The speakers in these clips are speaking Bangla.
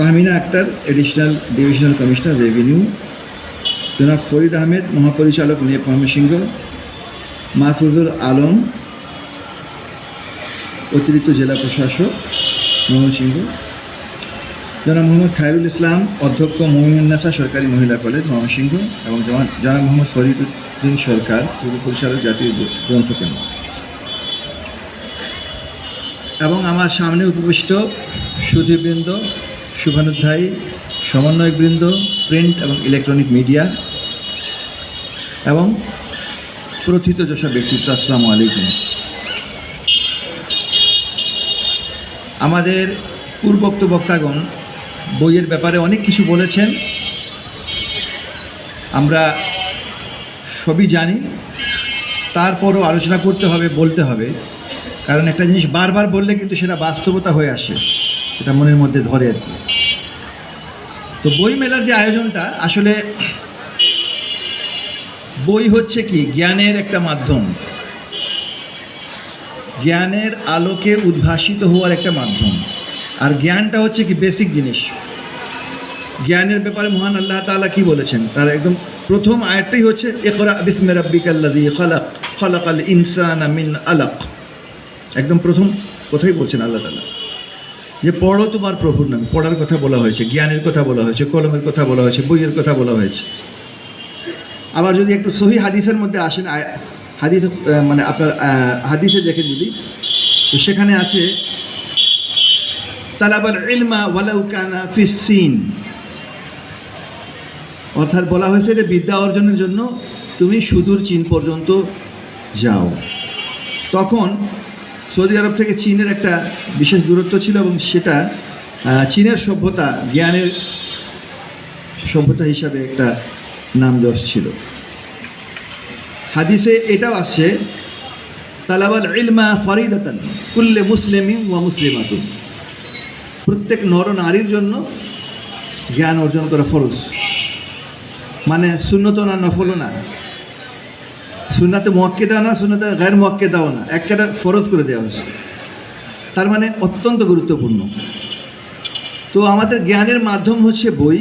Tahmina Akter additional divisional commissioner revenue জনাব ফরিদ আহমেদ, মহাপরিচালক নেপ ময়মনসিংহ মাহফুজুল আলম, অতিরিক্ত জেলা প্রশাসক ময়মনসিংহ জনাব মোহাম্মদ খায়রুল ইসলাম, অধ্যক্ষ মহিমুন্নাসা সরকারি মহিলা কলেজ ময়মনসিংহ এবং জনাব- জনাব মোহাম্মদ ফরিদুদ্দিন সরকার, পূর্ব পরিচালক জাতীয় গ্রন্থ কেন্দ্র এবং আমার সামনে উপবিষ্ট সুধীবৃন্দ শুভানুধ্যায়ী সমন্বয়কবৃন্দ প্রিন্ট এবং ইলেকট্রনিক মিডিয়া এবং প্রথিত প্রথিতযশা ব্যক্তিত্ব, আসসালামু আলাইকুম। আমাদের পূর্বোক্ত বক্তাগণ বইয়ের ব্যাপারে অনেক কিছু বলেছেন। আমরা সবই জানি। তারপরও আলোচনা করতে হবে, বলতে হবে। কারণ একটা জিনিস বারবার বললে কিন্তু সেটা বাস্তবতা হয়ে আসে। সেটা মনের মধ্যে ধরে আর কি। তো বই মেলার যে আয়োজনটা, আসলে বই হচ্ছে কি, জ্ঞানের একটা মাধ্যম। জ্ঞানের আলোকে উদ্ভাসিত হওয়ার একটা মাধ্যম। আর জ্ঞানটা হচ্ছে কি বেসিক জিনিস। জ্ঞানের ব্যাপারে মহান আল্লাহ তাআলা কি বলেছেন? তার একদম প্রথম আয়াতটাই হচ্ছে, ইকরা বিসমি রাব্বিকাল্লাযী খালাক, খালাকাল ইনসানা মিন আলাক। একদম প্রথম কথাই বলছেন আল্লাহ তাআলা। যে পড়ো তোমার প্রভুর নাম। পড়ার কথা বলা হয়েছে, জ্ঞানের কথা বলা হয়েছে, কলমের কথা বলা হয়েছে, বইয়ের কথা বলা হয়েছে। আবার যদি একটু সহি হাদিসের মধ্যে আসেন হাদিস মানে আপনার হাদিসে দেখে যদি, তো সেখানে আছে তালাবার ইলমা ওয়ালাউ কানা ফিসিন অর্থাৎ বলা হয়েছে যে বিদ্যা অর্জনের জন্য তুমি সুদূর চীন পর্যন্ত যাও। তখন সৌদি আরব থেকে চীনের একটা বিশেষ দূরত্ব ছিল এবং সেটা চীনের সভ্যতা, জ্ঞানের সভ্যতা হিসাবে একটা নাম যশ ছিল। হাদিসে এটাও আসছে, তালাবাল ইলমা ফরিদাতান কুল্লে মুসলিমি ওয়া মুসলিমাতুন প্রত্যেক নর নারীর জন্য জ্ঞান অর্জন করা ফরজ। মানে শূন্যত না, নফলও না। সুন্নাতে মোয়াক্কেদাও না, সুন্নাতে গায়ের মোয়াক্কেদাও না। একটা ফরজ করে দেওয়া হয়েছে। তার মানে অত্যন্ত গুরুত্বপূর্ণ। তো আমাদের জ্ঞানের মাধ্যম হচ্ছে বই।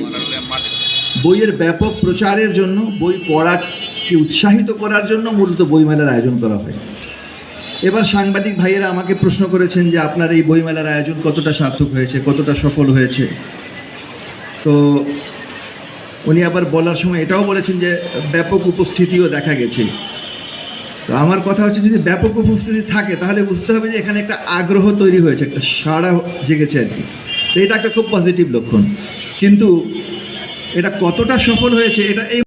বইয়ের ব্যাপক প্রচারের জন্য, বই পড়াকে উৎসাহিত করার জন্য মূলত বইমেলার আয়োজন করা হয়। এবার সাংবাদিক ভাইয়েরা আমাকে প্রশ্ন করেছেন যে আপনার এই বইমেলার আয়োজন কতটা সার্থক হয়েছে, কতটা সফল হয়েছে? তো উনি আবার বলার সময় এটাও বলেছেন যে ব্যাপক উপস্থিতিও দেখা গেছে। তো আমার কথা হচ্ছে যদি ব্যাপক উপস্থিতি থাকে, তাহলে বুঝতে হবে যে এখানে একটা আগ্রহ তৈরি হয়েছে, একটা সাড়া জেগেছে আর কি। তো এটা একটা খুব পজিটিভ লক্ষণ। কিন্তু এটা কতটা সফল হয়েছে, এটা এই